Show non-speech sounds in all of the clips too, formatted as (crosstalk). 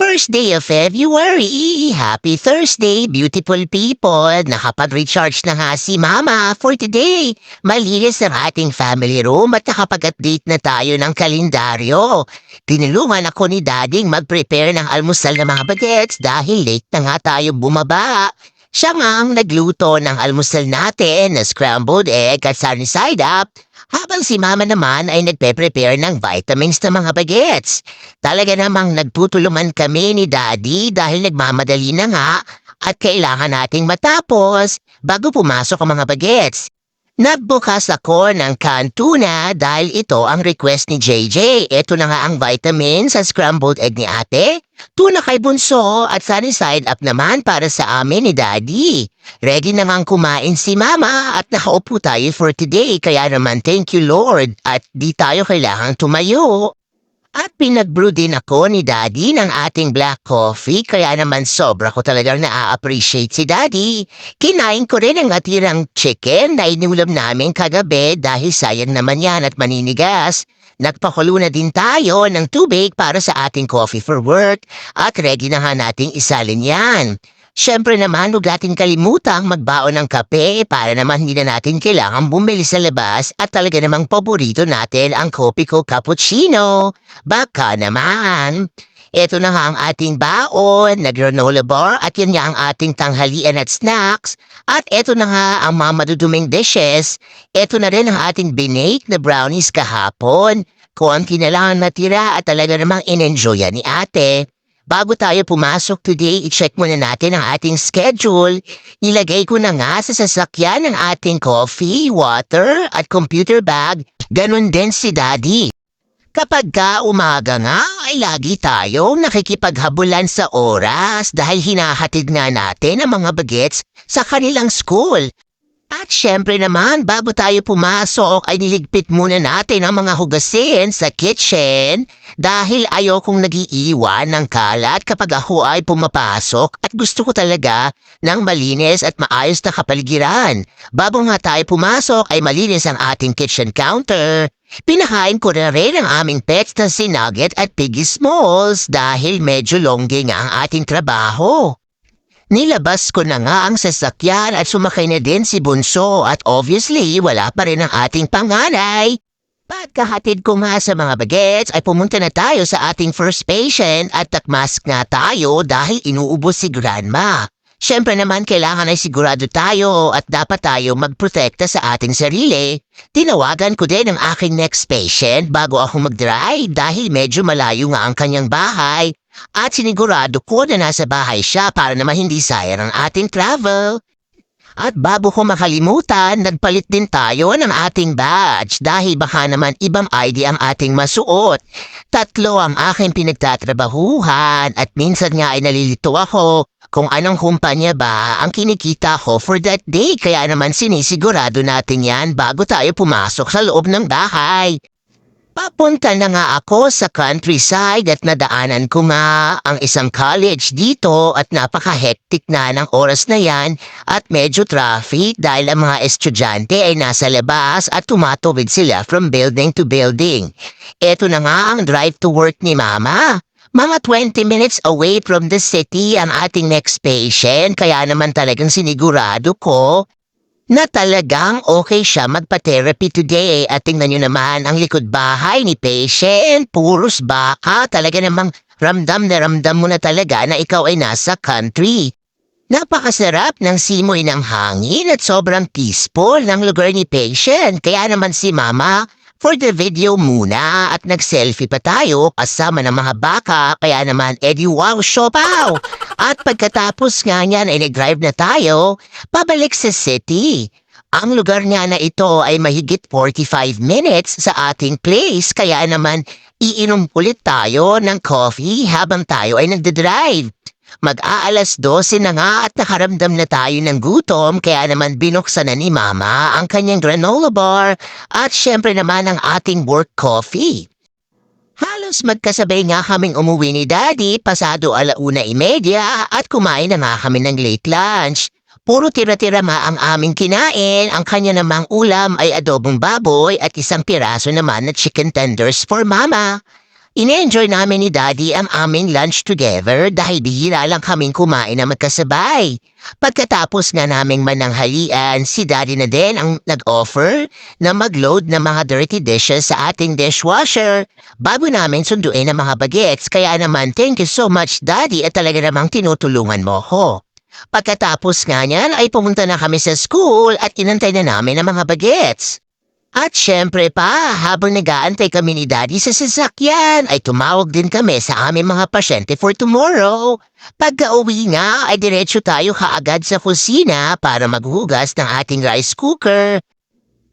First day of February. Happy Thursday, beautiful people. Nakapag-recharge na nga si Mama for today. Malinis ang ating family room at nakapag-update na tayo ng kalendaryo. Tinulungan ako ni Dading mag-prepare ng almusal ng mga bagets dahil late na nga tayo bumaba. Siya nga ang nagluto ng almusal natin na scrambled egg at sunny side up habang si mama naman ay nagpe-prepare ng vitamins ng mga bagets. Talaga namang nagtutulungan kami ni daddy dahil nagmamadali na nga at kailangan nating matapos bago pumasok ang mga bagets. Nagbukas ako ng can tuna dahil ito ang request ni JJ. Ito na nga ang vitamins sa scrambled egg ni ate. Tuna kay bunso at sunny side up naman para sa amin ni daddy. Ready na ngang kumain si mama at nakaupo tayo for today kaya naman thank you Lord at di tayo kailangang tumayo. At pinag-brew din ako ni Daddy ng ating black coffee kaya naman sobra ko talagang na-appreciate si Daddy. Kinain ko rin ang atirang chicken na inulam namin kagabi dahil sayang naman yan at maninigas. Nagpakulo na din tayo ng tubig para sa ating coffee for work at ready na nga nating isalin yan. Siyempre naman, huwag natin kalimutang magbaon ng kape para naman hindi na natin kailangan bumili sa labas at talaga namang paborito natin ang kopi ko cappuccino. Baka naman. Ito na nga ang ating baon na granola bar at yan nga ang ating tanghalian at snacks. At ito na nga ang mga maduduming dishes. Ito na rin ang ating binake na brownies kahapon. Konti na lang ang natira at talaga namang in-enjoyan ni ate. Bago tayo pumasok today, i-check muna natin ang ating schedule. Nilagay ko na nga sa sasakyan ng ating coffee, water, at computer bag. Ganon din si Daddy. Kapag ka umaga nga, ay lagi tayong nakikipaghabulan sa oras dahil hinahatid nga natin ang mga bagets sa kanilang school. At syempre naman, bago tayo pumasok ay niligpit muna natin ang mga hugasin sa kitchen dahil ayokong nagiiwan ng kalat kapag ako ay pumapasok at gusto ko talaga ng malinis at maayos na kapaligiran. Bago nga tayo pumasok ay malinis ang ating kitchen counter. Pinakain ko na rin ang aming pets na si Nugget at Piggy Smalls dahil medyo longge nga ang ating trabaho. Nilabas ko na nga ang sasakyan at sumakay na din si Bunso at obviously wala pa rin ang ating panganay. Pagkahatid ko nga sa mga bagets ay pumunta na tayo sa ating first patient at takmask nga tayo dahil inuubos si Grandma. Siyempre naman kailangan ay sigurado tayo at dapat tayo magprotekta sa ating sarili. Tinawagan ko din ang aking next patient bago ako mag-drive dahil medyo malayo nga ang kanyang bahay at sinigurado ko na nasa bahay siya para naman hindi sayang ang ating travel. At bago ko makalimutan, nagpalit din tayo ng ating badge dahil baka naman ibang ID ang ating masuot. Tatlo ang aking pinagtatrabahuhan at minsan nga ay nalilito ako kung anong kumpanya ba ang kinikita ko for that day kaya naman sinisigurado natin yan bago tayo pumasok sa loob ng bahay. Papunta na nga ako sa countryside at nadaanan ko nga ang isang college dito at napaka-hectic na ng oras na yan at medyo traffic dahil ang mga estudyante ay nasa labas at tumatawid sila from building to building. Ito na nga ang drive to work ni Mama. Mga 20 minutes away from the city ang ating next patient kaya naman talagang sinigurado ko na talagang okay siya magpa-therapy today at tingnan nyo naman ang likod bahay ni patient, puros baka, talaga namang ramdam na ramdam mo na talaga na ikaw ay nasa country. Napakasarap ng simoy ng hangin at sobrang peaceful ng lugar ni patient kaya naman si mama for the video muna at nag-selfie pa tayo kasama ng mga baka kaya naman edi wow siopaw! (laughs) At pagkatapos nga niyan ay nag-drive na tayo pabalik sa city. Ang lugar nga na ito ay mahigit 45 minutes sa ating place kaya naman iinom ulit tayo ng coffee habang tayo ay nagdadrive. Mag-aalas 12 na nga at nakaramdam na tayo ng gutom kaya naman binuksan na ni Mama ang kanyang granola bar at syempre naman ang ating work coffee. Halos magkasabay nga kaming umuwi ni Daddy pasado alauna imedya at kumain na nga kami ng late lunch. Puro tira-tira ma ang aming kinain, ang kanya namang ulam ay adobong baboy at isang piraso naman na chicken tenders for mama. Ine-enjoy namin ni Daddy ang aming lunch together dahil bihira lang kaming kumain na magkasabay. Pagkatapos nga naming mananghalian, si Daddy na din ang nag-offer na mag-load ng mga dirty dishes sa ating dishwasher bago namin sunduin ang mga bagets. Kaya naman, thank you so much Daddy at talaga namang tinutulungan mo ko. Pagkatapos nga niyan ay pumunta na kami sa school at inantay na namin ang mga bagets. At syempre pa, habang nag-aantay kami ni Daddy sa sasakyan, ay tumawag din kami sa aming mga pasyente for tomorrow. Pagka uwi nga, ay diretso tayo kaagad sa kusina para maghugas ng ating rice cooker.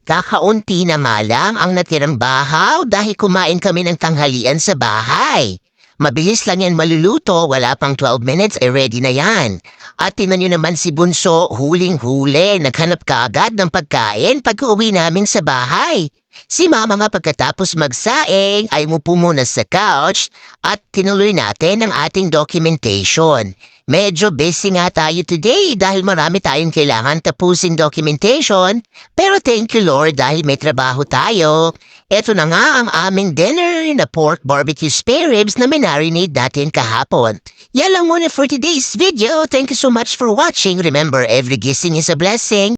Kakaunti na nga lang ang natirang bahaw dahil kumain kami ng tanghalian sa bahay. Mabilis lang yan maluluto, wala pang 12 minutes ay ready na yan. At tinan nyo naman si Bunso, huling-huli, naghanap ka agad ng pagkain pag uwi namin sa bahay. Si Mama nga pagkatapos magsaing ay mupo muna sa couch at tinuloy natin ang ating documentation. Medyo busy nga tayo today dahil marami tayong kailangan tapusin documentation. Pero thank you Lord dahil may trabaho tayo. Ito na nga ang aming dinner na pork barbecue spare ribs na minarinade natin kahapon. Yan lang muna for today's video. Thank you so much for watching. Remember, every gising is a blessing.